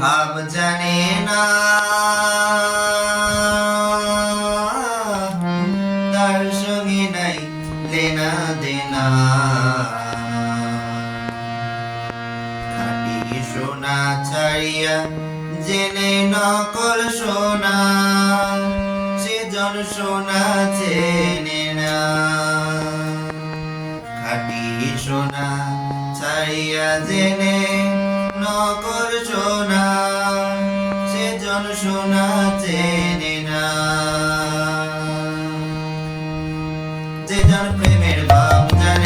ভাব জানে না। সঙ্গে নাই লেনা দেনা। খাটি সোনা ছাড়িয়া জেনে নকল সোনা, সেজন সোনা চেনে না। খাটি সোনা ছাড়িয়া জেনে স্বপ্ন করছ না সেজন শোনা চেনে না। যে প্রেমের বাপ জানে